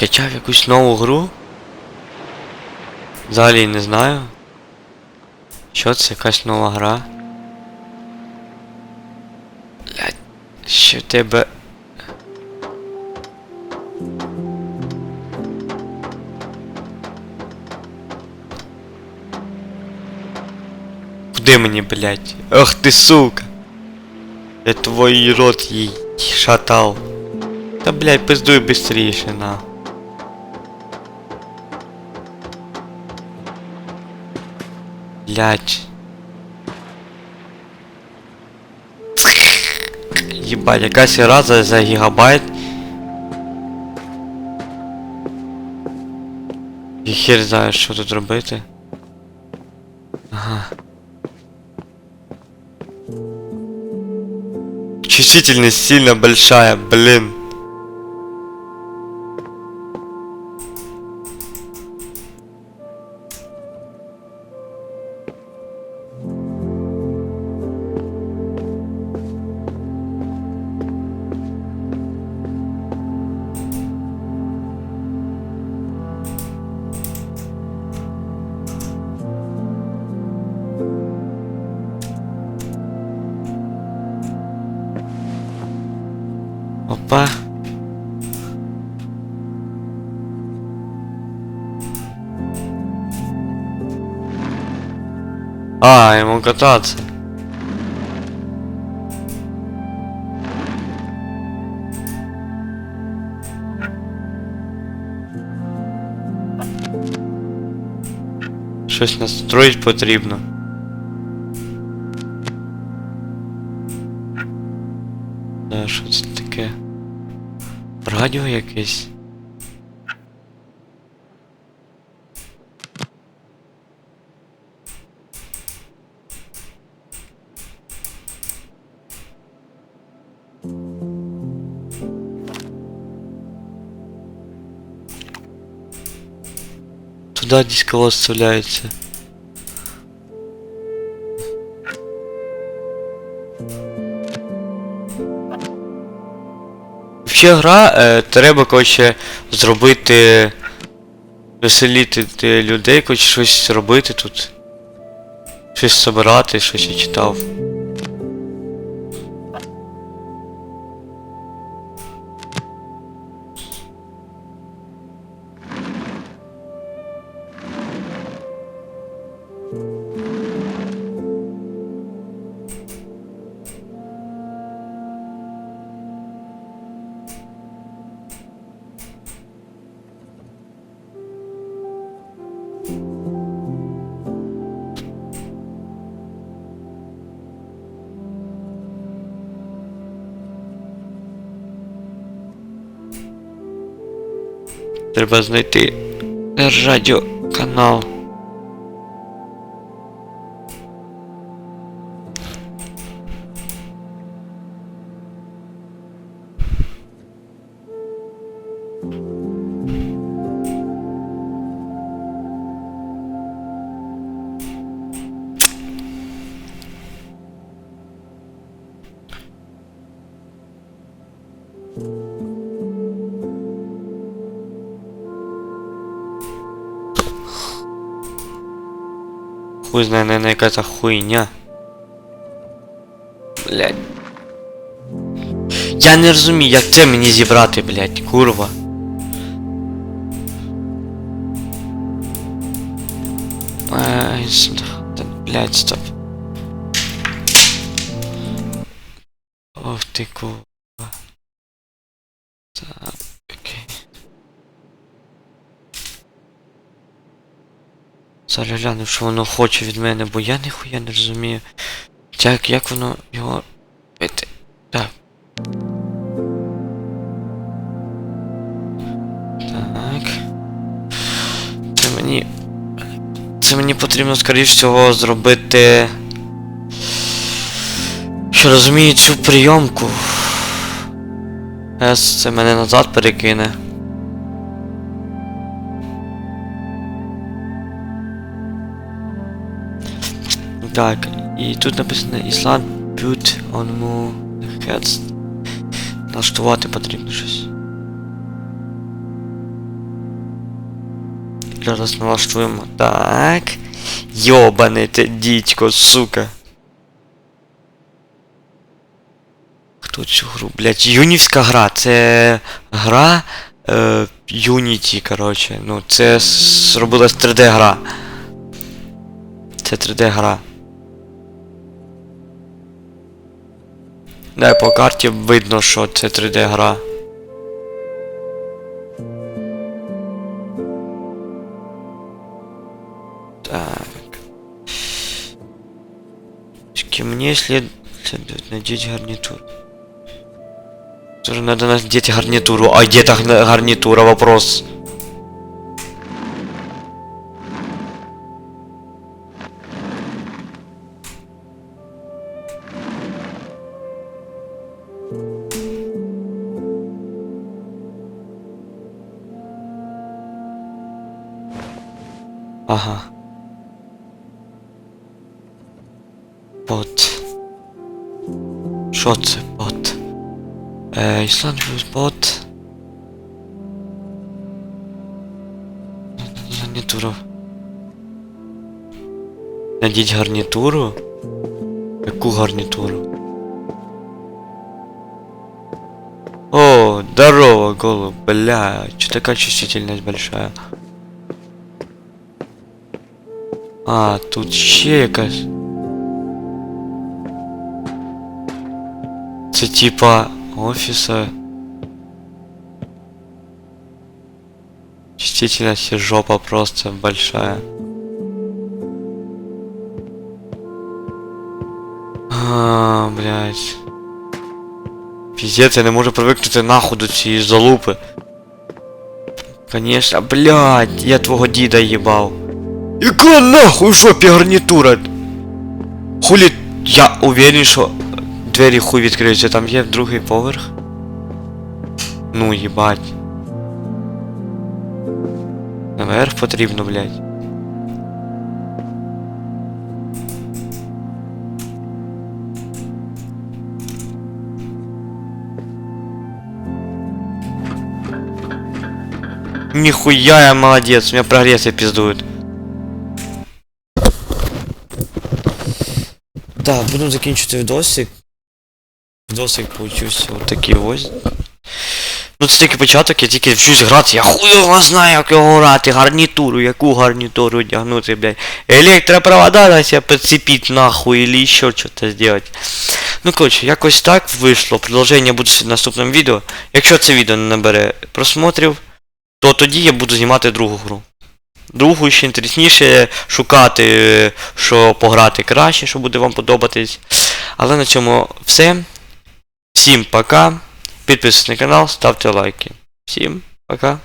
Качав якусь нову гру. Взагалі не знаю. Що це якась нова гра? Блядь, що тебе. Куди мені, блядь? Ах ти сука! Я твій рот їй шатал. Та блядь, пиздуй быстріше, на. Блядь. Єбать, якась гра за, за гігабайт. І хер знає, що тут робити. Ага. Чувствительность сильно большая, блин. А, ему кататься. Щось настроїть потрібно. Да, що це таке? Радіо якесь? Туда дисковод вставляется. Вообще гра, е, треба, коротше, зробити. Веселіти людей, коротше, щось робити тут. Щось собирати, щось я читав. Треба знайти радіоканал. Хуй знає, наверное, це хуйня. Блять. Я не розумію, як це мені зібрати, блять, курва. Ай, Блять, стоп. Ох ти курва. Так, окей. Зараз гляну, що воно хоче від мене, бо я ніхуя не розумію. Як, як воно його бити? Так. Так. Це мені. Це мені потрібно, скоріш всього, зробити. Що розумію цю прийомку. С це мене назад перекине. Так, і тут написано Island put on mu heads. Налаштувати потрібно щось. Зараз налаштуємо. Так. Йобане те дідько, сука. Хто цю гру? Блять, юнівська гра. Це гра е, Unity, коротше. Ну, це зробилась 3D гра. Це 3D гра. Да, по карті видно, що це 3D гра. Так. След... следует надеть гарнитур. Тоже надо надеть гарнитуру. А где на- гарнитура? Вопрос. Ага. Бот. Що це бот? Е, Ісланд плюс бот. Гарнітуру. Надіть гарнітуру? Яку гарнітуру? О, здорово, голубь, бля, чё такая чувствительность большая? А, тут ще якась. Це типа офіса. Чувствительность и жопа просто большая. А, блядь. Пиздец, я не можу привикнути нахуй до цієї залупи. Конечно, блядь, я твого діда їбав. Яка нахуй в жопі гарнітура? Хулі, я уверен, що двері хуй відкриються, там є другий поверх. Ну, їбать. Наверх потрібно, блядь. Нихуя я молодец, у меня прогрессы пиздуют. Да, буду закінчити відосик. Відосик получився отакий ось. Ну це тільки початок, я тільки вчусь грати, я хуй його знаю, як його грати, гарнітуру, яку гарнітуру одягнути, блядь. Електропровода на себе підцепіть нахуй, или ще щось зробити. Ну коротше, якось так вийшло. Продовження буде в наступному відео. Якщо це відео не набере просмотрів, то тоді я буду знімати другу гру. Другу ще інтересніше шукати, що пограти краще, що буде вам подобатись. Але на цьому все. Всім пока. Підписуйтесь на канал, ставте лайки. Всім пока.